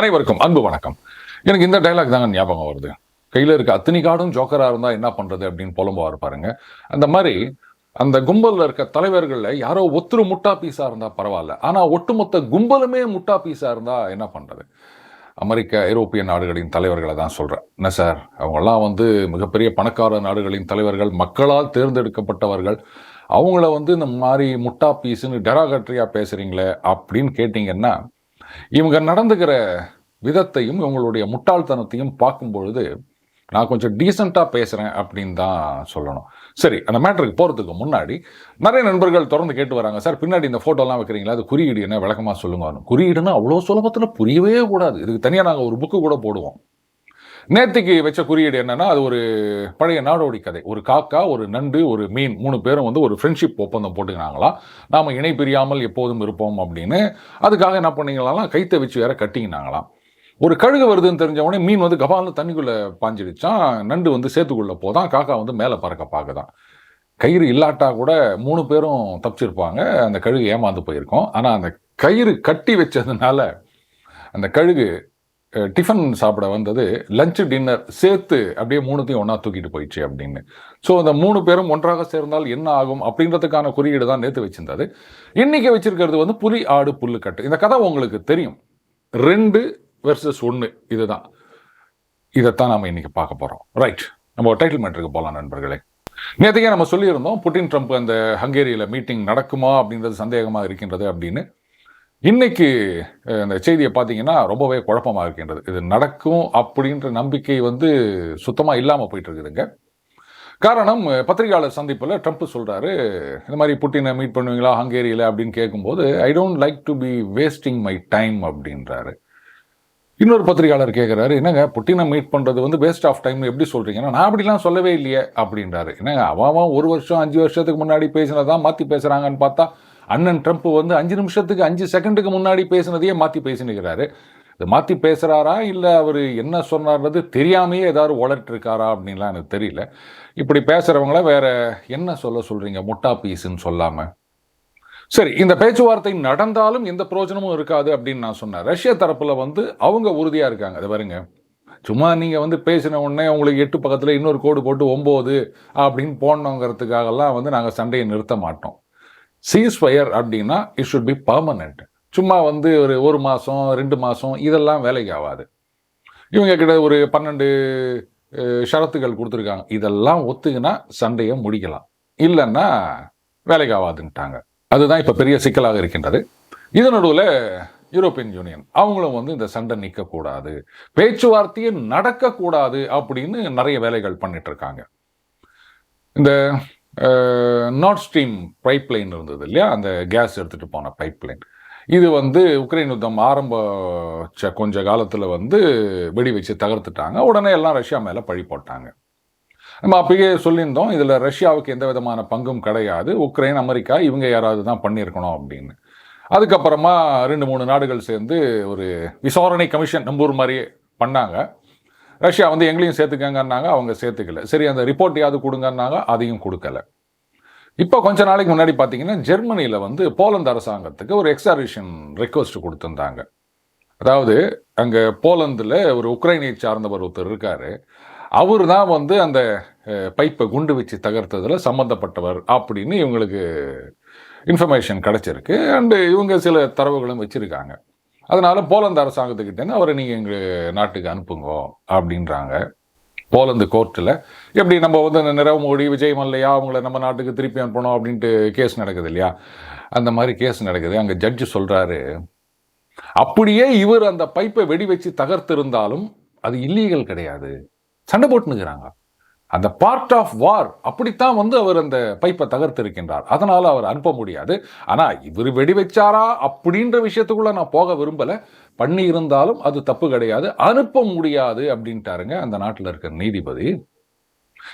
அனைவருக்கும் அன்பு வணக்கம். எனக்கு இந்த டைலாக் தாங்க ஞாபகம் வருது. கையில் இருக்க அத்தனி காடும் ஜோக்கராக இருந்தால் என்ன பண்ணுறது அப்படின்னு புலம்புவார் பாருங்க. அந்த மாதிரி அந்த கும்பலில் இருக்க தலைவர்களில் யாரோ ஒத்துரு முட்டா பீஸாக இருந்தால் பரவாயில்ல. ஆனால் ஒட்டுமொத்த கும்பலுமே முட்டா பீஸாக இருந்தால் என்ன பண்ணுறது அமெரிக்க ஐரோப்பிய நாடுகளின் தலைவர்களை தான் சொல்கிறேன் என்ன சார்? அவங்கெல்லாம் வந்து மிகப்பெரிய பணக்கார நாடுகளின் தலைவர்கள் மக்களால் தேர்ந்தெடுக்கப்பட்டவர்கள். அவங்கள வந்து இந்த மாதிரி முட்டா பீஸுன்னு டெராகட்ரியாக பேசுகிறீங்களே அப்படின்னு கேட்டிங்கன்னா இவங்க நடந்துக்கிற விதத்தையும் இவங்களுடைய முட்டாள்தனத்தையும் பார்க்கும்பொழுது நான் கொஞ்சம் டீசெண்டாக பேசுகிறேன் அப்படின்னு தான் சொல்லணும். சரி அந்த மேட்ருக்கு போகிறதுக்கு முன்னாடி நிறைய நண்பர்கள் தொடர்ந்து கேட்டு வராங்க. சார் பின்னாடி இந்த ஃபோட்டோலாம் வைக்கிறீங்களா? அது குறியீடு என்ன? விளக்கமாக சொல்லுங்க குறியீடுன்னா அவ்வளோ சுலபத்தில் புரியவே கூடாது. இதுக்கு தனியாக நாங்கள் ஒரு புக்கு கூட போடுவோம். நேத்திக்கு வச்ச குறியீடு என்னன்னா அது ஒரு பழைய நாடோடி கதை. ஒரு காக்கா ஒரு நண்டு ஒரு மீன் மூணு பேரும் வந்து ஒரு ஃப்ரெண்ட்ஷிப் ஒப்பந்தம் போட்டுக்கினாங்களாம் நாம் இணை பிரியாமல் எப்போதும் இருப்போம் அப்படின்னு. அதுக்காக என்ன பண்ணீங்களாம் கைத்தை வச்சு வேற கட்டிங்கினாங்களாம் ஒரு கழுகு வருதுன்னு தெரிஞ்சவொடனே மீன் வந்து கபாலில் தண்ணிக்குள்ளே பாஞ்சிடுச்சான் நண்டு வந்து சேத்துக்குள்ளே போதான். காக்கா வந்து மேலே பறக்க பார்க்குதான். கயிறு இல்லாட்டா கூட மூணு பேரும் தப்பிச்சிருப்பாங்க. அந்த கழுகு ஏமாந்து போயிருக்கோம். ஆனால் அந்த கயிறு கட்டி வச்சதுனால அந்த கழுகு டிஃபன் சாப்பிட வந்தது. லஞ்சு டின்னர் சேர்த்து அப்படியே மூணுத்தையும் ஒன்றா தூக்கிட்டு போயிடுச்சு அப்படின்னு. ஸோ அந்த மூணு பேரும் ஒன்றாக சேர்ந்தால் என்ன ஆகும் அப்படின்றதுக்கான குறியீடு தான் நேற்று வச்சிருந்தது. இன்றைக்கி வச்சிருக்கிறது வந்து புலி ஆடு புல்லுக்கட்டு இந்த கதை உங்களுக்கு தெரியும். ரெண்டு வெர்சஸ் ஒன்று இதுதான். இதைத்தான் நாம் இன்றைக்கி பார்க்க போகிறோம் ரைட் நம்ம டைட்டில் மேட்டருக்கு போகலாம் நண்பர்களே. நேற்றுக்கே நம்ம சொல்லியிருந்தோம் புட்டின் ட்ரம்ப் அந்த ஹங்கேரியில் மீட்டிங் நடக்குமா அப்படின்றது சந்தேகமாக இருக்கின்றது அப்படின்னு. இன்னைக்கு இந்த அந்த செய்தியை பார்த்தீங்கன்னா ரொம்பவே குழப்பமாக இருக்கின்றது. இது நடக்கும் அப்படின்ற நம்பிக்கை வந்து சுத்தமாக இல்லாமல் போயிட்டு இருக்குதுங்க காரணம் பத்திரிகையாளர் சந்திப்பில் ட்ரம்ப் சொல்கிறாரு இந்த மாதிரி புட்டினை மீட் பண்ணுவீங்களா ஹங்கேரியில்? அப்படின்னு கேட்கும்போது I don't like to be wasting my time அப்படின்றாரு. இன்னொரு பத்திரிகையாளர் கேட்குறாரு என்னங்க புட்டினை மீட் பண்ணுறது வந்து வேஸ்ட் ஆஃப் டைம் எப்படி சொல்கிறீங்கன்னா நான் அப்படிலாம் சொல்லவே இல்லையே அப்படின்றாரு. என்னங்க அவன் ஒரு வருஷம் அஞ்சு வருஷத்துக்கு முன்னாடி பேசினதான் மாற்றி பேசுகிறாங்கன்னு பார்த்தா அண்ணன் ட்ரம்ப் வந்து அஞ்சு நிமிஷத்துக்கு அஞ்சு செகண்டுக்கு முன்னாடி பேசினதையே மாற்றி பேசினுக்கிறாரு இது மாற்றி பேசுகிறாரா இல்லை அவர் என்ன சொன்னார்ன்றது தெரியாமையே ஏதாவது உளறிட்டு அப்படின்லாம் எனக்கு தெரியல. இப்படி பேசுகிறவங்கள வேறு என்ன சொல்ல சொல்கிறீங்க முட்டா பீஸுன்னு சொல்லாமல் சரி இந்த பேச்சுவார்த்தை நடந்தாலும் எந்த பிரயோஜனமும் இருக்காது அப்படின்னு நான் சொன்னேன். ரஷ்ய தரப்பில் வந்து அவங்க உறுதியாக இருக்காங்க. அது பாருங்க. சும்மா நீங்கள் வந்து பேசின உடனே உங்களுக்கு எட்டு பக்கத்தில் இன்னொரு கோடு போட்டு ஒம்பது அப்படின்னு போடணுங்கிறதுக்காகலாம் வந்து நாங்கள் சண்டையை நிறுத்த மாட்டோம். சீஸ் ஃபயர் அப்படின்னா இட் ஷுட் பி பர்மனெண்ட் சும்மா வந்து ஒரு ஒரு மாதம் ரெண்டு மாதம் இதெல்லாம் வேலைக்கு ஆகாது. இவங்க கிட்ட ஒரு பன்னெண்டு ஷரத்துகள் கொடுத்துருக்காங்க. இதெல்லாம் ஒத்துக்குன்னா சண்டையை முடிக்கலாம். இல்லைன்னா வேலைக்கு ஆகாதுன்ட்டாங்க. அதுதான் இப்போ பெரிய சிக்கலாக இருக்கின்றது. இது நடுவில் யூரோப்பியன் யூனியன் அவங்களும் வந்து இந்த சண்டை நிற்கக்கூடாது. பேச்சுவார்த்தையே நடக்கக்கூடாது அப்படின்னு நிறைய வேலைகள் பண்ணிட்டு இருக்காங்க. இந்த நார்த் ஸ்ட்ரீம் பைப் லைன் இருந்தது இல்லையா? அந்த கேஸ் எடுத்துகிட்டு போன பைப் லைன் இது வந்து உக்ரைன் யுத்தம் ஆரம்பிச்ச கொஞ்ச காலத்தில் வந்து வெடி வச்சு தகர்த்துட்டாங்க. உடனே எல்லாம் ரஷ்யா மேலே பழி போட்டாங்க. நம்ம அப்பயே சொல்லியிருந்தோம் இதில் ரஷ்யாவுக்கு எந்த விதமான பங்கும் கிடையாது. உக்ரைன் அமெரிக்கா இவங்க யாராவது தான் பண்ணியிருக்கணும் அப்படின்னு. அதுக்கப்புறமா ரெண்டு மூணு நாடுகள் சேர்ந்து ஒரு விசாரணை கமிஷன் நம்பூர் மாதிரியே பண்ணாங்க. ரஷ்யா வந்து எங்களையும் சேர்த்துக்கங்கன்னாங்க அவங்க சேர்த்துக்கல. சரி அந்த ரிப்போர்ட்டையாவது கொடுங்கன்னாங்க அதையும் கொடுக்கல. இப்போ கொஞ்ச நாளைக்கு முன்னாடி பார்த்தீங்கன்னா ஜெர்மனியில் வந்து போலந்து அரசாங்கத்துக்கு ஒரு எக்ஸாரிஷன் ரெக்வஸ்ட் கொடுத்துருந்தாங்க. அதாவது அங்கே போலந்தில் ஒரு உக்ரைனை சார்ந்தவர் ஒருத்தர் இருக்கார். அவர் தான் வந்து அந்த பைப்பை குண்டு வச்சு தகர்த்ததில் சம்மந்தப்பட்டவர் அப்படின்னு இவங்களுக்கு இன்ஃபர்மேஷன் கிடச்சிருக்கு. அண்டு இவங்க சில தரவுகளும் வச்சுருக்காங்க. அதனால் போலந்து அரசாங்கத்துக்கிட்டேருந்து அவரை நீங்கள் எங்கள் நாட்டுக்கு அனுப்புங்க அப்படின்றாங்க. போலந்து கோர்ட்டில் எப்படி நம்ம வந்து இந்த நிரவ் மோடி விஜய் மல்லையா அவங்கள நம்ம நாட்டுக்கு திருப்பி அனுப்பணும் அப்படின்ட்டு கேஸ் நடக்குது இல்லையா? அந்த மாதிரி கேஸ் நடக்குது. அங்கே ஜட்ஜு சொல்கிறாரு அப்படியே இவர் அந்த பைப்பை வெடி வச்சு தகர்த்திருந்தாலும் அது இல்லீகல் கிடையாது. சண்டை போட்டுனுக்குறாங்க அந்த பார்ட் ஆஃப் வார் அப்படித்தான் வந்து அவர் அந்த பைப்பை தகர்த்திருக்கின்றார். அதனால் அவர் அனுப்ப முடியாது. ஆனால் இவர் வெடி வச்சாரா அப்படின்ற விஷயத்துக்குள்ள நான் போக விரும்பல. பண்ணி இருந்தாலும் அது தப்பு கிடையாது. அனுப்ப முடியாது அப்படின்ட்டாருங்க அந்த நாட்டில் இருக்கிற நீதிபதி.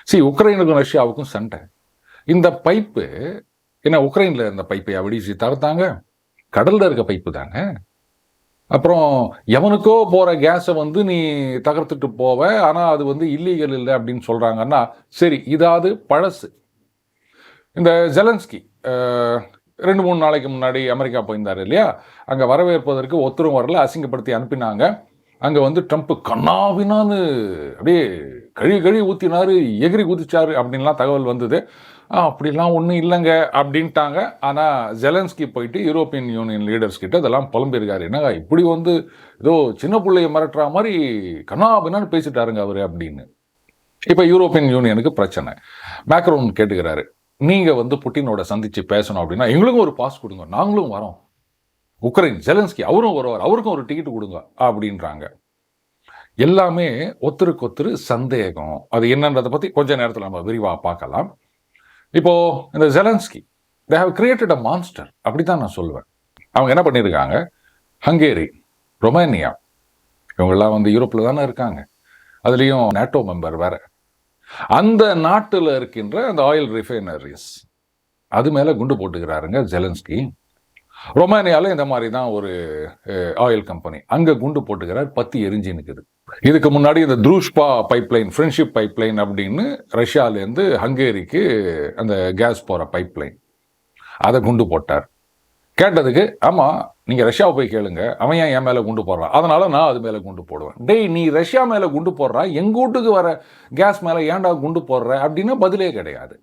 சி உக்ரைனுக்கும் ரஷ்யாவுக்கும் சண்டை. இந்த பைப்பு என்ன உக்ரைனில் இருந்த பைப்பை வெடிச்சு தகர்த்தாங்க? கடலில் இருக்க பைப்பு தாங்க. அப்புறம் எவனுக்கோ போகிற கேஸை வந்து நீ தகர்த்துட்டு போவ ஆனால் அது வந்து இல்லீகல் இல்லை அப்படின்னு சொல்கிறாங்கன்னா சரி இதாவது பழசு. இந்த ஜெலன்ஸ்கி ரெண்டு மூணு நாளைக்கு முன்னாடி அமெரிக்கா போயிருந்தார் இல்லையா? அங்கே வரவேற்பதற்கு ஒத்தரும் வரல அசிங்கப்படுத்தி அனுப்பினாங்க. அங்கே வந்து ட்ரம்ப்பு கண்ணாவினான்னு அப்படியே கழுவி கழுவி ஊற்றினாரு எகிரி குதிச்சாரு அப்படின்லாம் தகவல் வந்தது. அப்படிலாம் ஒன்றும் இல்லைங்க அப்படின்ட்டாங்க. ஆனால் ஜெலன்ஸ்கி போயிட்டு யூரோப்பியன் யூனியன் லீடர்ஸ் கிட்ட இதெல்லாம் புலம்பியிருக்காரு. என்னங்க இப்படி வந்து ஏதோ சின்ன பிள்ளைய மிரட்டுற மாதிரி கண்ணாபின்னான்னு பேசிட்டாருங்க அவர் அப்படின்னு. இப்போ யூரோப்பியன் யூனியனுக்கு பிரச்சனை. மேக்ரோன் கேட்டுக்கிறாரு நீங்கள் வந்து புட்டினோட சந்தித்து பேசணும் அப்படின்னா எங்களுக்கும் ஒரு பாஸ் கொடுங்க. நாங்களும் வரோம். உக்ரைன் ஜெலன்ஸ்கி அவரும் வருவார் அவருக்கும் ஒரு டிக்கெட் கொடுங்க அப்படின்றாங்க. எல்லாமே ஒருத்தருக்கு ஒருத்தர் சந்தேகம். அது என்னன்றதை பற்றி கொஞ்ச நேரத்தில் நம்ம விரிவாக பார்க்கலாம். இப்போ இந்த Zelensky they have created a monster அப்படித்தான் நான் சொல்லுவேன். அவங்க என்ன பண்ணியிருக்காங்க? ஹங்கேரி ரொமேனியா இவங்கெல்லாம் வந்து யூரோப்பில் தானே இருக்காங்க. அதுலேயும் நேட்டோ மெம்பர் வேற. அந்த நாட்டில் இருக்கின்ற அந்த ஆயில் ரிஃபைனரிஸ் அது மேலே குண்டு போட்டுக்கிறாருங்க ஜெலன்ஸ்கி ரொமானியாவில் இந்த மாதிரி தான் ஒரு ஆயில் கம்பெனி அங்கே குண்டு போட்டுக்கிறார் பத்தி எரிஞ்சு நிற்குது இதுக்கு முன்னாடி இந்த த்ரூஷ்பா பைப்லைன் ஃப்ரெண்ட்ஷிப் பைப்லைன் அப்படின்னு ரஷ்யாலேருந்து ஹங்கேரிக்கு அந்த கேஸ் போகிற பைப்லைன் அதை குண்டு போட்டார். கேட்டதுக்கு ஆமாம் நீங்கள் ரஷ்யாவை போய் கேளுங்க. அவன் ஏன் என் மேலே குண்டு போடுறான்? அதனால் நான் அது மேலே குண்டு போடுவேன். டேய் நீ ரஷ்யா மேலே குண்டு போடுறா? எங்கள் வீட்டுக்கு வர கேஸ் மேலே ஏன்டா குண்டு போடுற? அப்படின்னா பதிலே கிடையாது.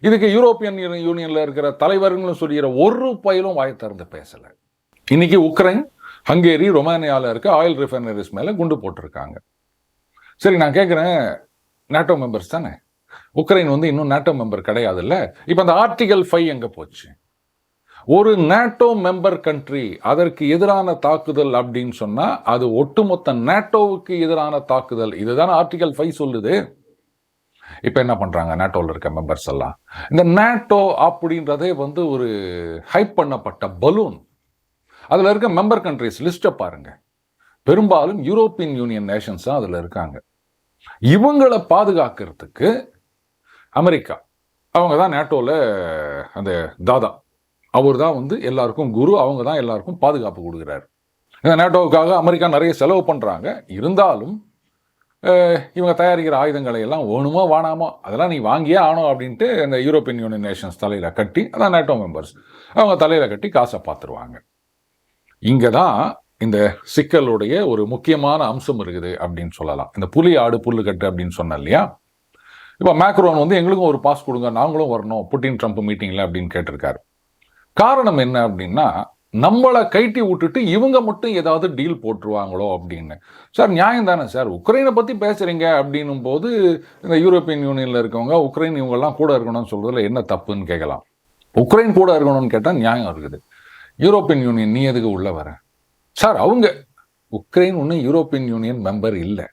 இதுக்கு யூரோப்பியன் யூனியனில் இருக்கிற தலைவர்களும் சொல்கிற ஒரு பயிலும் வாய் திறந்து பேசலை. இன்னைக்கு உக்ரைன் ஹங்கேரி ரொமானியாவில் இருக்க ஆயில் ரிஃபைனரிஸ் மேலே குண்டு போட்டிருக்காங்க. சரி நான் கேட்குறேன் நேட்டோ மெம்பர்ஸ் தானே? உக்ரைன் வந்து இன்னும் நேட்டோ மெம்பர் கிடையாதுல்ல? இப்போ அந்த ஆர்டிகல் ஃபைவ் எங்கே போச்சு? ஒரு நேட்டோ மெம்பர் கண்ட்ரி அதற்கு எதிரான தாக்குதல் அப்படின்னு சொன்னால் அது ஒட்டுமொத்த நேட்டோவுக்கு எதிரான தாக்குதல். இதுதான் ஆர்டிகல் ஃபைவ் சொல்லுது. இப்போ என்ன பண்றாங்க? நேட்டோவில் இருக்க மெம்பர்ஸ் எல்லாம். இந்த நேட்டோ அப்படின்றதே வந்து ஒரு ஹைப் பண்ணப்பட்ட பலூன் அதில் இருக்க மெம்பர் கண்ட்ரிஸ் லிஸ்ட்டை பாருங்க. பெரும்பாலும் யூரோப்பியன் யூனியன் நேஷன்ஸ் தான் அதில் இருக்காங்க. இவங்களை பாதுகாக்கிறதுக்கு அமெரிக்கா அவங்க தான் நேட்டோவில் அந்த தாதா. அவர் தான் வந்து எல்லாருக்கும் குரு அவங்க தான் எல்லாருக்கும் பாதுகாப்பு கொடுக்குறாரு. இந்த நேட்டோவுக்காக அமெரிக்கா நிறைய செலவு பண்ணுறாங்க இருந்தாலும் இவங்க தயாரிக்கிற ஆயுதங்களை எல்லாம் வேணுமோ வாணாமோ? அதெல்லாம் நீ வாங்கியே ஆனோம் அப்படின்ட்டு இந்த யூரோப்பியன் யூனியன் நேஷன்ஸ் தலையில் கட்டி அதான் நேட்டோ மெம்பர்ஸ் அவங்க தலையில் கட்டி காசை பார்த்துருவாங்க. இங்கே தான் இந்த சிக்கலுடைய ஒரு முக்கியமான அம்சம் இருக்குது அப்படின்னு சொல்லலாம். இந்த புலி ஆடு புல்லு கட்டு அப்படின்னு சொன்னேன் இல்லையா? இப்போ மேக்ரோன் வந்து எங்களுக்கும் ஒரு பாஸ் கொடுங்க நாங்களும் வரணும் புட்டின் ட்ரம்ப் மீட்டிங்கில் அப்படின்னு கேட்டிருக்காரு. காரணம் என்ன அப்படின்னா நம்மளை கைட்டி விட்டுட்டு இவங்க மட்டும் ஏதாவது டீல் போட்டுருவாங்களோ அப்படின்னு. சார் நியாயம் தானே சார்? உக்ரைனை பற்றி பேசுகிறீங்க அப்படின்னும் போது இந்த யூரோப்பியன் யூனியனில் இருக்கவங்க உக்ரைன் இவங்கெல்லாம் கூட இருக்கணும்னு சொல்கிறதுல என்ன தப்புன்னு கேட்கலாம். உக்ரைன் கூட இருக்கணும்னு கேட்டால் நியாயம் இருக்குது. யூரோப்பியன் யூனியன் நீ எதுக்கு உள்ளே வர? சார் அவங்க உக்ரைன் ஒன்றும் யூரோப்பியன் யூனியன் மெம்பர் இல்லை.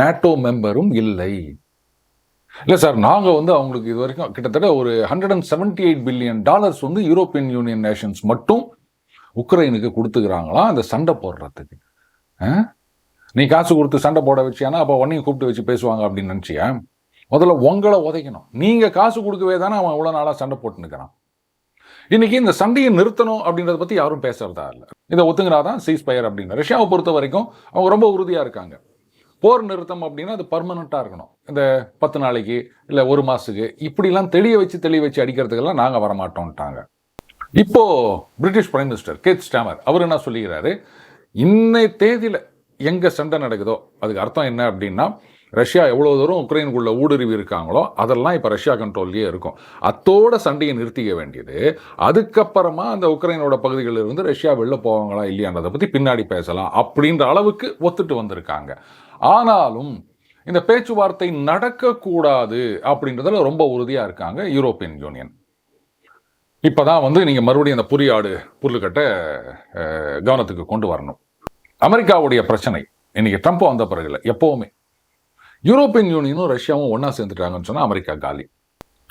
நேட்டோ மெம்பரும் இல்லை. இல்லை சார் நாங்கள் வந்து அவங்களுக்கு இது வரைக்கும் கிட்டத்தட்ட ஒரு hundred and seventy eight billion dollars வந்து யூரோப்பியன் யூனியன் நேஷன்ஸ் மட்டும் உக்ரைனுக்கு கொடுத்துக்கிறாங்களாம் அந்த சண்டை போடுறதுக்கு. நீ காசு கொடுத்து சண்டை போட வச்சியானா அப்போ உன்னையும் கூப்பிட்டு வச்சு பேசுவாங்க அப்படின்னு நினச்சியா? முதல்ல உங்களை உதைக்கணும். நீங்கள் காசு கொடுக்கவே தானே அவன் இவ்வளோ நாளாக சண்டை போட்டுனுக்கிறான் இன்னைக்கு இந்த சண்டையை நிறுத்தணும் அப்படின்றத பற்றி யாரும் பேசுறதா இல்லை. இதை ஒத்துங்கிறாதான் சீஸ் பயர் அப்படின்னு. ரஷ்யாவை பொறுத்த வரைக்கும் அவங்க ரொம்ப உறுதியாக இருக்காங்க. போர் நிறுத்தம் அப்படின்னா அது பர்மனண்ட்டாக இருக்கணும். இந்த பத்து நாளைக்கு இல்லை ஒரு மாதத்துக்கு இப்படிலாம் தெளிய வச்சு தெளிய வச்சு அடிக்கிறதுக்கெல்லாம் நாங்கள் வரமாட்டோம்ட்டாங்க. இப்போ British prime minister Keir Starmer அவர் என்ன சொல்லுகிறாரு? இன்னை தேதியில் எங்கே சண்டை நடக்குதோ அதுக்கு அர்த்தம் என்ன அப்படின்னா ரஷ்யா எவ்வளோ தூரம் உக்ரைனுக்குள்ளே ஊடுருவி இருக்காங்களோ அதெல்லாம் இப்போ ரஷ்யா கண்ட்ரோல்லையே இருக்கும். அத்தோட சண்டையை நிறுத்திக்க வேண்டியது அதுக்கப்புறமா அந்த உக்ரைனோட பகுதிகளில் இருந்து ரஷ்யா வெளில போவாங்களா இல்லையான்றதை பற்றி பின்னாடி பேசலாம் அப்படின்ற அளவுக்கு ஒத்துட்டு வந்திருக்காங்க. ஆனாலும் இந்த பேச்சுவார்த்தை நடக்கக்கூடாது அப்படின்றதுல ரொம்ப உறுதியாக இருக்காங்க யூரோப்பியன் யூனியன். இப்போ தான் வந்து நீங்கள் மறுபடியும் அந்த புரியாடு புல்லுக்கட்டை கவனத்துக்கு கொண்டு வரணும். அமெரிக்காவுடைய பிரச்சனை. இன்றைக்கி ட்ரம்ப் வந்த பிறகு இல்லை எப்போவுமே. யூரோப்பியன் யூனியனும் ரஷ்யாவும் ஒன்றா சேர்ந்துட்டாங்கன்னு சொன்னால் அமெரிக்கா காலி.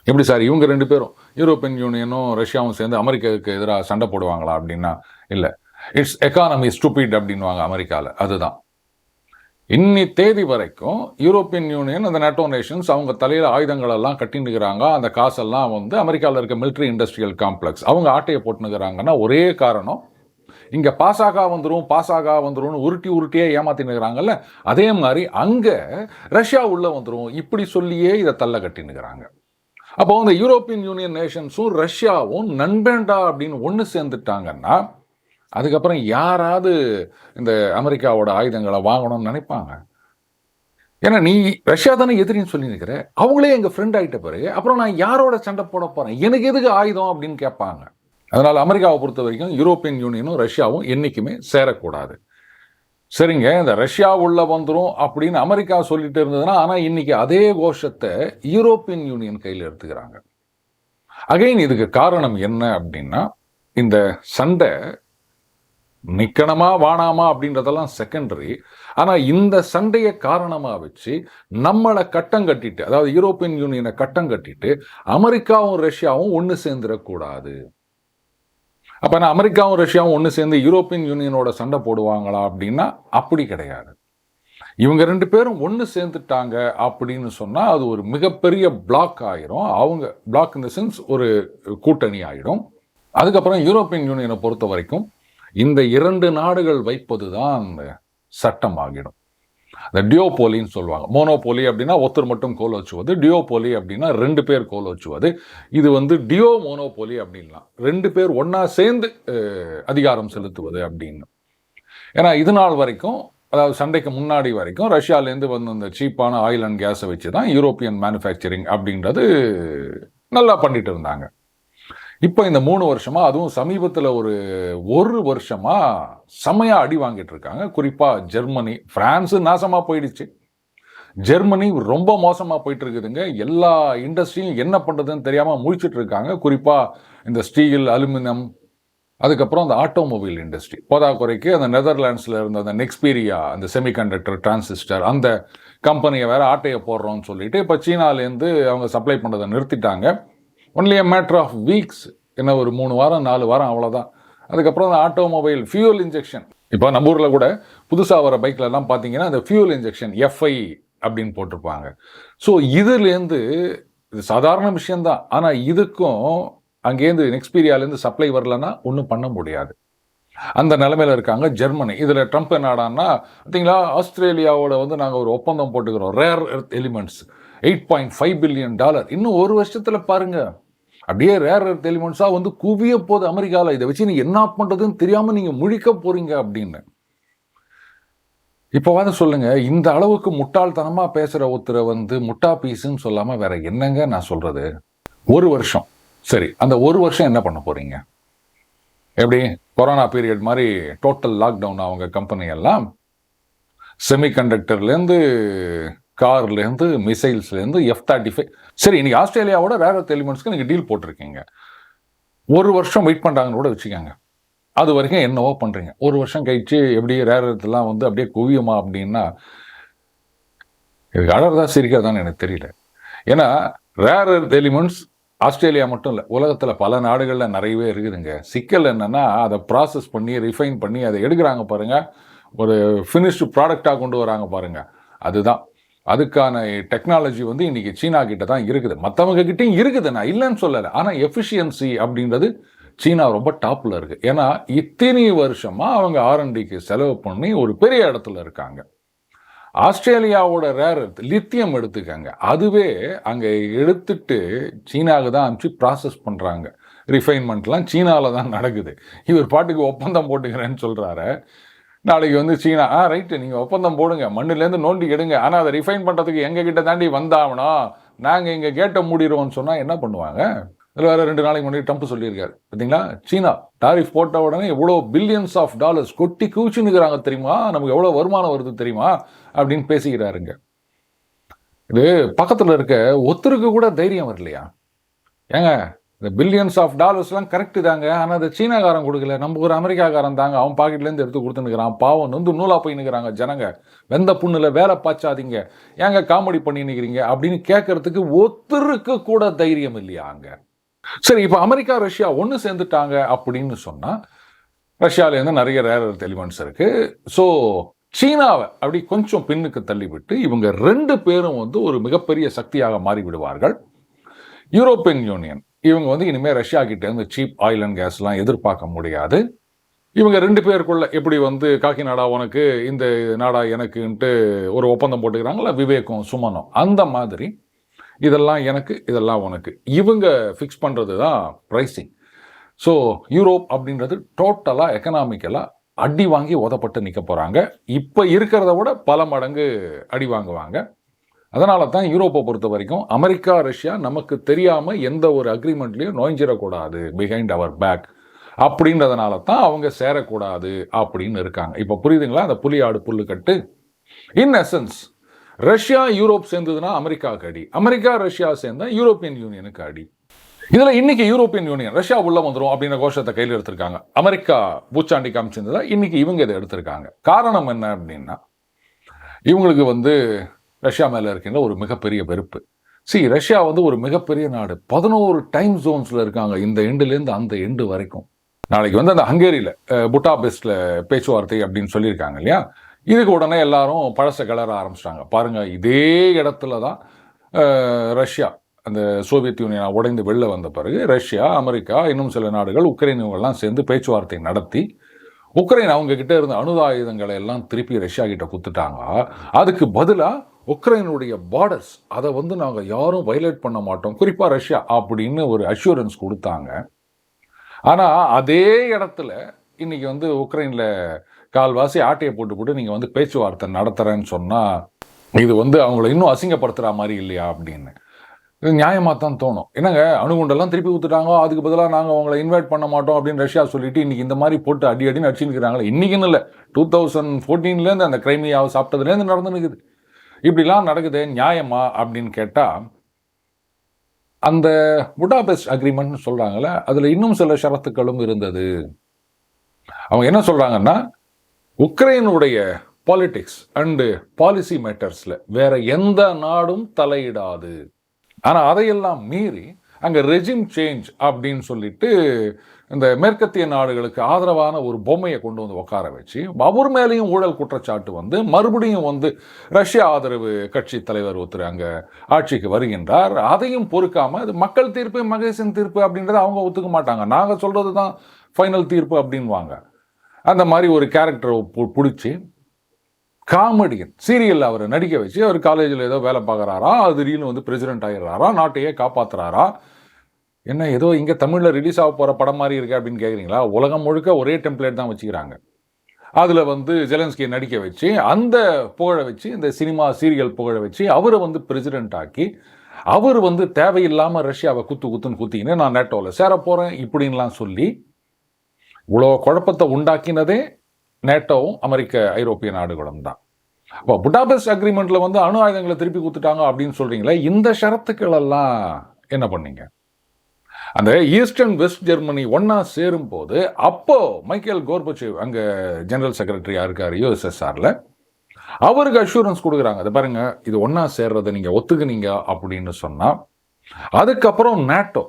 எப்படி சார்? இவங்க ரெண்டு பேரும். யூரோப்பியன் யூனியனும் ரஷ்யாவும் சேர்ந்து அமெரிக்காவுக்கு எதிராக சண்டை போடுவாங்களா அப்படின்னா இல்லை. இட்ஸ் எக்கானமி ஸ்டூபிட் அப்படின்வாங்க அமெரிக்காவில் அதுதான். இன்னி தேதி வரைக்கும் யூரோப்பியன் யூனியன் அந்த நேட்டோ நேஷன்ஸ் அவங்க தலையில் ஆயுதங்களெல்லாம் எல்லாம் அந்த காசெல்லாம் வந்து அமெரிக்காவில் இருக்க மிலிட்ரி இண்டஸ்ட்ரியல் காம்ப்ளெக்ஸ் அவங்க ஆட்டையை போட்டுனுக்கிறாங்கன்னா ஒரே காரணம் இங்கே பாசாகா வந்துடும் பாசாகா வந்துடும் உருட்டி உருட்டியே ஏமாத்தினுக்கிறாங்கல்ல அதே மாதிரி அங்கே ரஷ்யா உள்ளே வந்துடும் இப்படி சொல்லியே இதை தள்ள கட்டினுக்கிறாங்க அப்போ அந்த யூரோப்பியன் யூனியன் நேஷன்ஸும் ரஷ்யாவும் நண்பேண்டா அப்படின்னு ஒன்று சேர்ந்துட்டாங்கன்னா அதுக்கப்புறம் யாராவது இந்த அமெரிக்காவோட ஆயுதங்களை வாங்கணும்னு நினைப்பாங்க. ஏன்னா நீ ரஷ்யா தானே எதிரின்னு சொல்லி நிற்கிற அவங்களே எங்கள் ஃப்ரெண்ட் ஆகிட்ட பிறகு அப்புறம் நான் யாரோட சண்டை போட போகிறேன் எனக்கு எதுக்கு ஆயுதம் அப்படின்னு கேட்பாங்க. அதனால் அமெரிக்காவை பொறுத்த வரைக்கும் யூரோப்பியன் யூனியனும் ரஷ்யாவும் என்றைக்குமே சேரக்கூடாது. சரிங்க இந்த ரஷ்யா உள்ளே வந்துடும் அப்படின்னு அமெரிக்கா சொல்லிட்டு இருந்ததுன்னா ஆனால் இன்றைக்கி அதே கோஷத்தை யூரோப்பியன் யூனியன் கையில் எடுத்துக்கிறாங்க. அகைன் இதுக்கு காரணம் என்ன அப்படின்னா இந்த சண்டை நிற்கணுமா வானாமா அப்படின்றதெல்லாம் செகண்டரி ஆனால் இந்த சண்டையை காரணமாக வச்சு நம்மளை கட்டம் கட்டிட்டு அதாவது யூரோப்பியன் யூனியனை கட்டம் கட்டிட்டு அமெரிக்காவும் ரஷ்யாவும் ஒன்று சேர்ந்துடக்கூடாது. அப்போ நான் அமெரிக்காவும் ரஷ்யாவும் ஒன்று சேர்ந்து யூரோப்பியன் யூனியனோட சண்டை போடுவாங்களா அப்படின்னா அப்படி கிடையாது. இவங்க ரெண்டு பேரும் ஒன்று சேர்ந்துட்டாங்க அப்படின்னு சொன்னால் அது ஒரு மிகப்பெரிய பிளாக் ஆகிரும் அவங்க பிளாக் இந்த சென்ஸ் ஒரு கூட்டணி ஆகிடும் அதுக்கப்புறம் யூரோப்பியன் யூனியனை பொறுத்த வரைக்கும் இந்த இரண்டு நாடுகள் வைப்பது தான் அந்த சட்டம் ஆகிடும் இந்த டியோபோலின்னு சொல்லுவாங்க. மோனோபோலி அப்படின்னா ஒருத்தர் மட்டும் கோல் வச்சுவது டியோபோலி அப்படின்னா ரெண்டு பேர் கோல் வச்சுவது. இது வந்து டியோ மோனோபோலி அப்படின்லாம். ரெண்டு பேர் ஒன்றா சேர்ந்து அதிகாரம் செலுத்துவது அப்படின்னு. ஏன்னா இது நாள் வரைக்கும் அதாவது சண்டைக்கு முன்னாடி வரைக்கும் ரஷ்யாலேருந்து வந்து இந்த சீப்பான ஆயில் அண்ட் கேஸை வச்சு தான் யூரோப்பியன் மேனுஃபேக்சரிங் அப்படின்றது நல்லா பண்ணிட்டு இருந்தாங்க. இப்போ இந்த மூணு வருஷமாக அதுவும் சமீபத்தில் ஒரு ஒரு வருஷமாக செமையா அடி வாங்கிட்டு இருக்காங்க. குறிப்பாக ஜெர்மனி ஃப்ரான்ஸு நாசமாக போயிடுச்சு. ஜெர்மனி ரொம்ப மோசமாக போயிட்டு இருக்குதுங்க. எல்லா இண்டஸ்ட்ரியும் என்ன பண்ணுறதுன்னு தெரியாமல் முழிச்சிட்டு இருக்காங்க. குறிப்பாக இந்த ஸ்டீல் அலுமினியம் அதுக்கப்புறம் அந்த ஆட்டோமொபைல் இண்டஸ்ட்ரி. போதாக்குறைக்கு அந்த நெதர்லாண்ட்ஸில் இருந்த அந்த நெக்ஸ்பீரியா அந்த செமிகண்டக்டர் டிரான்சிஸ்டர் அந்த கம்பெனியை வேறு ஆட்டையை போடுறோம்னு சொல்லிட்டு இப்போ சீனாலேருந்து அவங்க சப்ளை பண்ணுறதை நிறுத்திட்டாங்க. Only a matter of weeks என்ன ஒரு மூணு வாரம் நாலு வாரம் அவ்வளோதான் அதுக்கப்புறம் அந்த ஆட்டோமொபைல் ஃபியூல் இன்ஜெக்ஷன் இப்போ நம்ம ஊரில் கூட புதுசாக வர பைக்லலாம் பார்த்தீங்கன்னா அந்த ஃபியூல் இன்ஜெக்ஷன் எஃப்ஐ அப்படின்னு போட்டிருப்பாங்க. ஸோ இதுலேருந்து இது சாதாரண விஷயந்தான் ஆனால் இதுக்கும் அங்கேருந்து நெக்ஸ்பீரியாலேருந்து சப்ளை வரலன்னா ஒன்றும் பண்ண முடியாது. அந்த நிலமையில் இருக்காங்க ஜெர்மனி இதில் ட்ரம்ப் என்னடான்னா பார்த்தீங்களா ஆஸ்திரேலியாவோட வந்து நாங்கள் ஒரு ஒப்பந்தம் போட்டுக்கிறோம். Rare earth elements eight point five billion dollar இன்னும் ஒரு வருஷத்தில் பாருங்கள் அப்படியே ரேர் எர்த் எலிமெண்ட்ஸாக வந்து குவிய போது அமெரிக்காவில் இதை வச்சு நீங்கள் என்ன பண்ணுறதுன்னு தெரியாமல் நீங்கள் முழிக்க போகிறீங்க அப்படின்னு. இப்போ வந்து சொல்லுங்கள் இந்த அளவுக்கு முட்டாள்தனமாக பேசுகிற ஒருத்தரை வந்து முட்டா பீஸுன்னு சொல்லாமல் வேற என்னங்க நான் சொல்கிறது ஒரு வருஷம். சரி அந்த ஒரு வருஷம் என்ன பண்ண போகிறீங்க எப்படி? கொரோனா பீரியட் மாதிரி டோட்டல் லாக்டவுன் அவங்க கம்பெனி எல்லாம்? செமிகண்டக்டர்லேருந்து கார்லேருந்து மிசைல்ஸ்லேருந்து எஃப் தேர்ட்டி ஃபைவ் சரி இன்றைக்கி ஆஸ்திரேலியாவோட ரேர் எர்த் எலிமெண்ட்ஸ்க்கு நீங்கள் டீல் போட்டிருக்கீங்க. ஒரு வருஷம் வெயிட் பண்ணுறாங்கன்னு கூட வச்சுக்கோங்க. அது வரைக்கும் என்னவோ பண்ணுறீங்க ஒரு வருஷம் கழிச்சு எப்படி ரேர் எர்த்லாம் வந்து அப்படியே குவியுமா அப்படின்னா இதுக்கு அழறதா சிரிக்கிறதான்னு எனக்கு தெரியல. ஏன்னா ரேர் எர்த் எலிமெண்ட்ஸ் ஆஸ்திரேலியா மட்டும் இல்லை உலகத்தில் பல நாடுகளில் நிறையவே இருக்குதுங்க. சிக்கல் என்னன்னா அதை ப்ராசஸ் பண்ணி ரிஃபைன் பண்ணி அதை எடுக்கிறாங்க பாருங்கள் ஒரு ஃபினிஷ்டு ப்ராடக்டாக கொண்டு வராங்க பாருங்கள் அதுதான். அதுக்கான டெக்னாலஜி வந்து இன்னைக்கு சீனா கிட்ட தான் இருக்குது. மற்றவங்க கிட்டேயும் இருக்குது நான் இல்லைன்னு சொல்லலை. ஆனால் எஃபிஷியன்சி அப்படின்றது சீனா ரொம்ப டாப்பில் இருக்குது ஏன்னா இத்தனை வருஷமாக அவங்க ஆர்என்டிக்கு செலவு பண்ணி ஒரு பெரிய இடத்துல இருக்காங்க. ஆஸ்திரேலியாவோட ரேர் லித்தியம் எடுத்துக்கங்க. அதுவே அங்கே எடுத்துட்டு சீனாவுக்கு தான் அனுப்பிச்சு ப்ராசஸ் பண்ணுறாங்க ரிஃபைன்மெண்ட்லாம் சீனாவில் தான் நடக்குது. இவர் பாட்டுக்கு ஒப்பந்தம் போட்டுக்கிறேன்னு சொல்கிறாரு நாளைக்கு வந்து சீனா ஆ ரைட்டு நீங்கள் ஒப்பந்தம் போடுங்க. மண்ணுலேருந்து நோண்டி எடுங்க. ஆனால் அதை ரிஃபைன் பண்ணுறதுக்கு எங்கள் கிட்ட தாண்டி வந்தாகணும். நாங்கள் இங்கே கேட்டை மூடிடுவோம்னு சொன்னால் என்ன பண்ணுவாங்க? இதில் வேறு ரெண்டு நாளைக்கு முன்னாடி ட்ரம்ப் சொல்லியிருக்காரு. பார்த்தீங்களா? சீனா டாரிஃப் போட்ட உடனே எவ்வளோ பில்லியன்ஸ் ஆஃப் டாலர்ஸ் கொட்டி கூச்சுன்னுக்குறாங்க தெரியுமா? நமக்கு எவ்வளோ வருமானம் வருது தெரியுமா? அப்படின்னு பேசிக்கிறாருங்க. இது பக்கத்தில் இருக்க ஒத்தருக்கு கூட தைரியம் வரலையா? ஏங்க இந்த பில்லியன்ஸ் ஆஃப் டாலர்ஸ்லாம் கரெக்டு தாங்க. ஆனால் அதை சீனாக்காரன் கொடுக்கல. நம்ம ஒரு அமெரிக்காக்காரன் தாங்க. அவன் பாக்கெட்லேருந்து எடுத்து கொடுத்துனுக்குறான் பாவம் நொந்து நூலாக போயின்னுக்குறாங்க ஜனங்க. வெந்த புண்ணில் வேலை பாய்ச்சாதீங்க. ஏங்க காமெடி பண்ணி நிற்கிறீங்க அப்படின்னு கேட்கறதுக்கு ஒருத்தருக்கு கூட தைரியம் இல்லையா அங்கே சரி இப்போ அமெரிக்கா ரஷ்யா ஒன்று சேர்ந்துட்டாங்க அப்படின்னு சொன்னால் ரஷ்யாவிலேருந்து நிறைய ரேர் எலிமெண்ட்ஸ் இருக்குது ஸோ சீனாவை அப்படி கொஞ்சம் பின்னுக்கு தள்ளிவிட்டு இவங்க ரெண்டு பேரும் வந்து ஒரு மிகப்பெரிய சக்தியாக மாறிவிடுவார்கள். யூரோப்பியன் யூனியன் இவங்க வந்து இனிமேல் ரஷ்யா கிட்ட இருந்து சீப் ஆயில் அண்ட் கேஸ்லாம் எதிர்பார்க்க முடியாது. இவங்க ரெண்டு பேருக்குள்ள எப்படி வந்து காக்கி நாடா உனக்கு இந்த நாடா எனக்குன்ட்டு ஒரு ஒப்பந்தம் போட்டுக்கிறாங்களா? விவேகம் சுமனும். அந்த மாதிரி இதெல்லாம் எனக்கு இதெல்லாம் உனக்கு. இவங்க ஃபிக்ஸ் பண்ணுறது தான் ப்ரைஸிங் ஸோ யூரோப் அப்படின்றது டோட்டலாக எக்கனாமிக்கலாக அடி வாங்கி உதப்பட்டு நிற்க போகிறாங்க இப்போ இருக்கிறத விட பல மடங்கு அடி வாங்குவாங்க. அதனால தான் யூரோப்பை பொறுத்த வரைக்கும் அமெரிக்கா ரஷ்யா நமக்கு தெரியாமல் எந்த ஒரு அக்ரிமெண்ட்லையும் நோய்ஞ்சிடக்கூடாது பிஹைண்ட் அவர் பேக் அப்படின்றதுனால தான் அவங்க சேரக்கூடாது அப்படின்னு இருக்காங்க. இப்போ புரியுதுங்களா? அந்த புலியாடு புல்லு கட்டு. இன் எசன்ஸ் ரஷ்யா யூரோப் சேர்ந்ததுன்னா அமெரிக்காவுக்கு அடி. அமெரிக்கா ரஷ்யா சேர்ந்தா யூரோப்பியன் யூனியனுக்கு அடி. இதில் இன்னைக்கு யூரோப்பியன் யூனியன் ரஷ்யா உள்ள வந்துரும் அப்படின்ற கோஷத்தை கையில் எடுத்திருக்காங்க. அமெரிக்கா பூச்சாண்டி காமிச்சிருந்ததா இன்னைக்கு இவங்க இதை எடுத்திருக்காங்க. காரணம் என்ன அப்படின்னா இவங்களுக்கு வந்து ரஷ்யா மேலே இருக்கின்ற ஒரு மிகப்பெரிய வெறுப்பு. சி ரஷ்யா வந்து ஒரு மிகப்பெரிய நாடு. பதினோரு டைம் ஜோன்ஸில் இருக்காங்க இந்த எண்டுலேருந்து அந்த எண்டு வரைக்கும். நாளைக்கு வந்து அந்த ஹங்கேரியில் புட்டாபெஸ்டில் பேச்சுவார்த்தை அப்படின்னு சொல்லியிருக்காங்க இல்லையா? இதுக்கு உடனே எல்லாரும் பழச கிளற ஆரம்பிச்சிட்டாங்க. பாருங்க இதே இடத்துல தான் ரஷ்யா அந்த சோவியத் யூனியன் உடைந்து வெளில வந்த பிறகு ரஷ்யா அமெரிக்கா இன்னும் சில நாடுகள் உக்ரைன் இவங்கெல்லாம் சேர்ந்து பேச்சுவார்த்தை நடத்தி உக்ரைன் அவங்க கிட்டே இருந்த அணுதாயுதங்களை எல்லாம் திருப்பி ரஷ்யா கிட்ட குத்துட்டாங்க. அதுக்கு பதிலாக உக்ரைனுடைய பார்டர்ஸ் அதை வந்து நாங்கள் யாரும் வயலேட் பண்ண மாட்டோம். குறிப்பாக ரஷ்யா அப்படின்னு ஒரு அஷூரன்ஸ் கொடுத்தாங்க. ஆனால் அதே இடத்துல இன்றைக்கி வந்து உக்ரைனில் கால்வாசி ஆட்டையை போட்டு போட்டு நீங்கள் வந்து பேச்சுவார்த்தை நடத்துகிறேன்னு சொன்னால் இது வந்து அவங்கள இன்னும் அசிங்கப்படுத்துகிற மாதிரி இல்லையா அப்படின்னு. இது நியாயமாக தான் தோணும். என்னங்க அணுகுண்டெல்லாம் திருப்பி ஊற்றுட்டாங்க அதுக்கு பதிலாக நாங்கள் அவங்களை இன்வைட் பண்ண மாட்டோம் அப்படின்னு ரஷ்யா சொல்லிட்டு இன்றைக்கி இந்த மாதிரி போட்டு அடி அடின்னு அடிச்சுன்னு இன்றைக்கின்னு இல்லை. டூ தௌசண்ட் ஃபோர்டீன்லேருந்து அந்த கிரைமியாவை சாப்பிட்டதுலேருந்து நடந்துருக்குது இப்படிலாம் நடக்குது நியாயமா அப்படின்னு கேட்டால் அந்த புடாபெஸ்ட் அக்ரிமெண்ட்னு சொல்கிறாங்கல்ல அதில் இன்னும் சில ஷரத்துக்களும் இருந்தது. அவங்க என்ன சொல்கிறாங்கன்னா உக்ரைனுடைய பாலிட்டிக்ஸ் அண்டு பாலிசி மேட்டர்ஸில் வேற எந்த நாடும் தலையிடாது. ஆனால் அதையெல்லாம் மீறி அங்கே ரெஜிம் சேஞ்ச் அப்படின்னு சொல்லிட்டு இந்த மேற்கத்திய நாடுகளுக்கு ஆதரவான ஒரு பொம்மையை கொண்டு வந்து உட்கார வச்சு அவர் மேலேயும் ஊழல் குற்றச்சாட்டு வந்து மறுபடியும் வந்து ரஷ்ய ஆதரவு கட்சி தலைவர் ஒருத்தர் அங்கே ஆட்சிக்கு வருகின்றார். அதையும் பொறுக்காமல் இது மக்கள் தீர்ப்பு மகேசன் தீர்ப்பு அப்படின்றத அவங்க ஒத்துக்க மாட்டாங்க. நாங்கள் சொல்கிறது தான் ஃபைனல் தீர்ப்பு அப்படின்வாங்க. அந்த மாதிரி ஒரு கேரக்டரை பிடிச்சி காமெடியன் சீரியலில் அவரை நடிக்க வச்சு அவர் காலேஜில் ஏதோ வேலை பார்க்குறாரா அது திடீர்னு வந்து பிரசிடென்ட் ஆகிடுறாரா நாட்டையே காப்பாத்துறாரா என்ன ஏதோ இங்கே தமிழில் ரிலீஸ் ஆக போகிற படம் மாதிரி இருக்கு அப்படின்னு கேட்குறீங்களா உலகம் முழுக்க ஒரே டெம்ப்ளேட் தான் வச்சுக்கிறாங்க. அதில் வந்து ஜெலன்ஸ்கியை நடிக்க வச்சு அந்த புகழ வச்சு இந்த சினிமா சீரியல் புகழ வச்சு அவரை வந்து பிரசிடென்ட் ஆக்கி அவர் வந்து தேவையில்லாமல் ரஷ்யாவை குத்து குத்துன்னு குத்திக்கின்னு நான் நேட்டோவில் சேர போகிறேன் இப்படின்லாம் சொல்லி இவ்வளோ குழப்பத்தை உண்டாக்கினதே நேட்டோவும் அமெரிக்க ஐரோப்பிய நாடுகளும் தான். அப்போ புடாபெஸ்ட் அக்ரிமெண்ட்டில் வந்து அணு ஆயுதங்களை திருப்பி கொடுத்துட்டாங்க அப்படின்னு சொல்கிறீங்களே இந்த ஷரத்துக்களெல்லாம் என்ன பண்ணீங்க? அந்த ஈஸ்டர்ன் வெஸ்ட் ஜெர்மனி ஒன்றா சேரும் போது மைக்கேல் கோர்பச்சேவ் அங்கே ஜெனரல் செக்ரட்டரியாக இருக்கார்? யூஎஸ்எஸ்ஆர்ல அவருக்கு அஷூரன்ஸ் கொடுக்குறாங்க. அதை பாருங்கள் இது ஒன்றா சேர்றதை நீங்கள் ஒத்துக்குனீங்க அப்படின்னு சொன்னால் அதுக்கப்புறம் நேட்டோ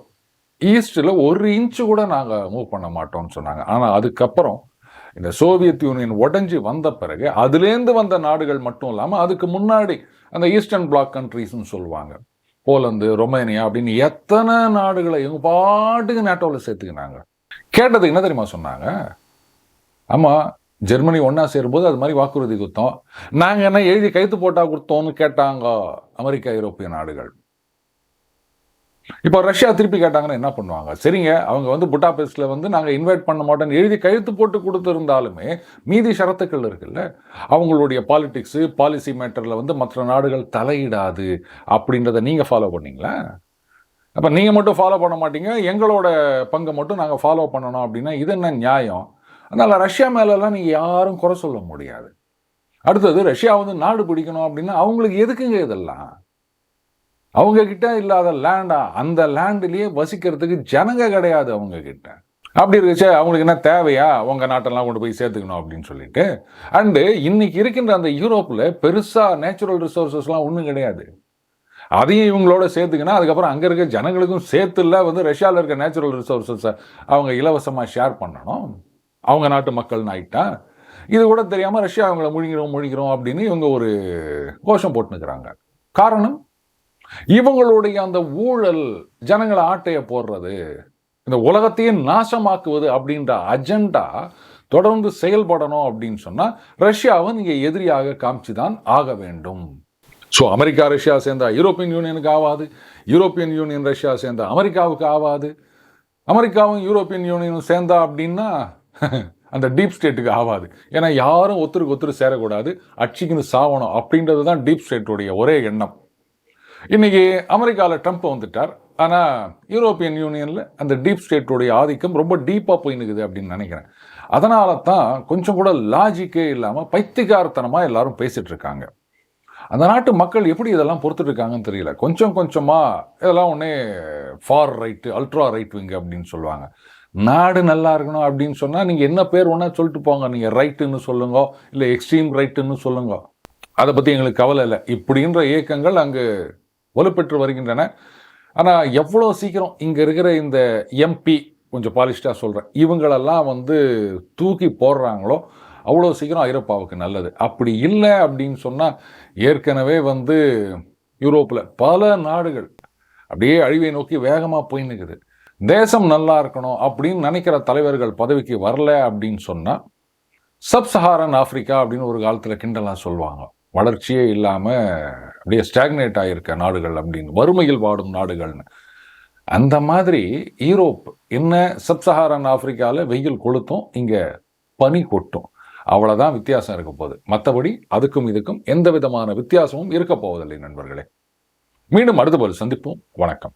ஈஸ்டில் ஒரு இன்ச்சு கூட நாங்கள் மூவ் பண்ண மாட்டோம்னு சொன்னாங்க. ஆனால் அதுக்கப்புறம் இந்த சோவியத் யூனியன் உடஞ்சி வந்த பிறகு அதுலேருந்து வந்த நாடுகள் மட்டும் இல்லாமல் அதுக்கு முன்னாடி அந்த ஈஸ்டர்ன் பிளாக் கண்ட்ரீஸ்னு சொல்லுவாங்க. போலந்து ரொமேனியா அப்படின்னு எத்தனை நாடுகளை இவங்க பாட்டுக்கு நேட்டோவில் சேர்த்துக்கினாங்க. கேட்டதுக்கு என்ன தெரியுமா சொன்னாங்க? ஆமாம் ஜெர்மனி ஒன்றா சேரும்போது அது மாதிரி வாக்குறுதி கொடுத்தோம். நாங்கள் என்ன எழுதி கைத்து போட்டால் கொடுத்தோம்னு கேட்டாங்க. அமெரிக்கா ஐரோப்பிய நாடுகள். இப்போ ரஷ்யா திருப்பி கேட்டாங்கன்னா என்ன பண்ணுவாங்க? சரிங்க அவங்க வந்து புட்டாபெஸ்ட்ல வந்து நாங்கள் இன்வைட் பண்ண மாட்டோம்னு எழுதி கழுத்து போட்டு கொடுத்துருந்தாலுமே மீதி ஷரத்துக்கள் இருக்குல்ல அவங்களுடைய பாலிட்டிக்ஸு பாலிசி மேட்டரில் வந்து மற்ற நாடுகள் தலையிடாது அப்படின்றத நீங்கள் ஃபாலோ பண்ணீங்களா? அப்போ நீங்கள் மட்டும் ஃபாலோ பண்ண மாட்டீங்க எங்களோட பங்கை மட்டும் நாங்கள் ஃபாலோ பண்ணணும் அப்படின்னா இது என்ன நியாயம்? அதனால் ரஷ்யா மேலெல்லாம் நீங்கள் யாரும் குறை சொல்ல முடியாது. அடுத்தது ரஷ்யா வந்து நாடு பிடிக்கணும் அப்படின்னா அவங்களுக்கு எதுக்குங்க இதெல்லாம்? அவங்க கிட்ட இல்லாத லேண்டா அந்த லேண்ட்லயே வசிக்கிறதுக்கு ஜனங்க கிடையாது அவங்க கிட்ட அப்படி இருந்துச்சு அவங்களுக்கு என்ன தேவையா? உங்கள் நாட்டெல்லாம் கொண்டு போய் சேர்த்துக்கணும் அப்படின்னு சொல்லிட்டு. அண்டு இன்னைக்கு இருக்கின்ற அந்த யூரோப்பில் பெருசாக நேச்சுரல் ரிசோர்ஸஸ்லாம் ஒன்றும் கிடையாது. அதையும் இவங்களோட சேர்த்துக்கினா அதுக்கப்புறம் அங்கே இருக்க ஜனங்களுக்கும் சேர்த்துல வந்து ரஷ்யாவில் இருக்க நேச்சுரல் ரிசோர்ஸஸை அவங்க இலவசமாக ஷேர் பண்ணணும். அவங்க நாட்டு மக்கள்னு ஆயிட்டா இது கூட தெரியாமல் ரஷ்யா அவங்கள முழுகிறோம் முழுங்கிறோம் அப்படின்னு இவங்க ஒரு கோஷம் போட்டுனுக்குறாங்க காரணம்? இவங்களுடைய அந்த ஊழல் ஜனங்களை ஆட்டைய போடுறது இந்த உலகத்தையே நாசமாக்குவது அப்படின்ற அஜெண்டா தொடர்ந்து செயல்படணும் அப்படின்னு சொன்னா ரஷ்யாவை நீங்கள் எதிரியாக காமிச்சு தான் ஆக வேண்டும். ஸோ அமெரிக்கா ரஷ்யா சேர்ந்தா யூரோப்பியன் யூனியனுக்கு ஆகாது யூரோப்பியன் யூனியன் ரஷ்யா சேர்ந்தா அமெரிக்காவுக்கு ஆகாது அமெரிக்காவும் யூரோப்பியன் யூனியனும் சேர்ந்தா அப்படின்னா அந்த டீப் ஸ்டேட்டுக்கு ஆகாது ஏன்னா யாரும் ஒத்துருக்கு ஒத்துரு சேரக்கூடாது அடிச்சுக்கின்னு சாவணும் அப்படின்றது தான் டீப் ஸ்டேட்டுடைய ஒரே எண்ணம். இன்னைக்கு அமெரிக்காவில் ட்ரம்ப் வந்துட்டார். ஆனால் யூரோப்பியன் யூனியனில் அந்த டீப் ஸ்டேட்டுடைய ஆதிக்கம் ரொம்ப டீப்பாக போய் நிற்குது அப்படின்னு நினைக்கிறேன். அதனால தான் கொஞ்சம் கூட லாஜிக்கே இல்லாமல் பைத்தியக்காரத்தனமாக எல்லாரும் பேசிட்டு இருக்காங்க. அந்த நாட்டு மக்கள் எப்படி இதெல்லாம் பொறுத்துட்டு இருக்காங்கன்னு தெரியல. கொஞ்சம் கொஞ்சமாக இதெல்லாம் ஒன்றே far right ultra right wing அப்படின்னு சொல்லுவாங்க. நாடு நல்லா இருக்கணும் அப்படின்னு சொன்னால் நீங்கள் என்ன பேர் ஒன்றா சொல்லிட்டு போங்க. நீங்கள் ரைட்டுன்னு சொல்லுங்க இல்லை எக்ஸ்ட்ரீம் ரைட்டுன்னு சொல்லுங்க. அதை பற்றி எங்களுக்கு கவலை இல்லை. இப்படின்ற இயக்கங்கள் அங்கே வலுப்பெற்று வருகின்றன. ஆனால் எவ்வளோ சீக்கிரம் இங்கே இருக்கிற இந்த எம்பி கொஞ்சம் பாலிஷ்டாக சொல்கிறேன் இவங்களெல்லாம் வந்து தூக்கி போடுறாங்களோ அவ்வளோ சீக்கிரம் ஐரோப்பாவுக்கு நல்லது. அப்படி இல்லை அப்படின்னு சொன்னால் ஏற்கனவே வந்து யூரோப்பில் பல நாடுகள் அப்படியே அழிவை நோக்கி வேகமாக போயின்னுக்குது தேசம் நல்லா இருக்கணும் அப்படின்னு நினைக்கிற தலைவர்கள் பதவிக்கு வரல அப்படின்னு சொன்னால் சப் சஹாரன் அப்படின்னு ஒரு காலத்தில் கிண்டலாக சொல்லுவாங்க. வளர்ச்சியே இல்லாமல் அப்படியே ஸ்டாக்னேட் ஆகியிருக்க நாடுகள் அப்படின்னு வறுமையில் வாடும் நாடுகள்னு. அந்த மாதிரி ஈரோப் என்ன சப்சஹாரன் ஆப்பிரிக்காவில் வெயில் கொளுத்தும் இங்கே பனி கொட்டும். அவ்வளோதான் வித்தியாசம் இருக்க போகுது. மற்றபடி அதுக்கும் இதுக்கும் எந்த விதமான வித்தியாசமும் இருக்க போவதில்லை நண்பர்களே. மீண்டும் அடுத்த போது சந்திப்போம். வணக்கம்.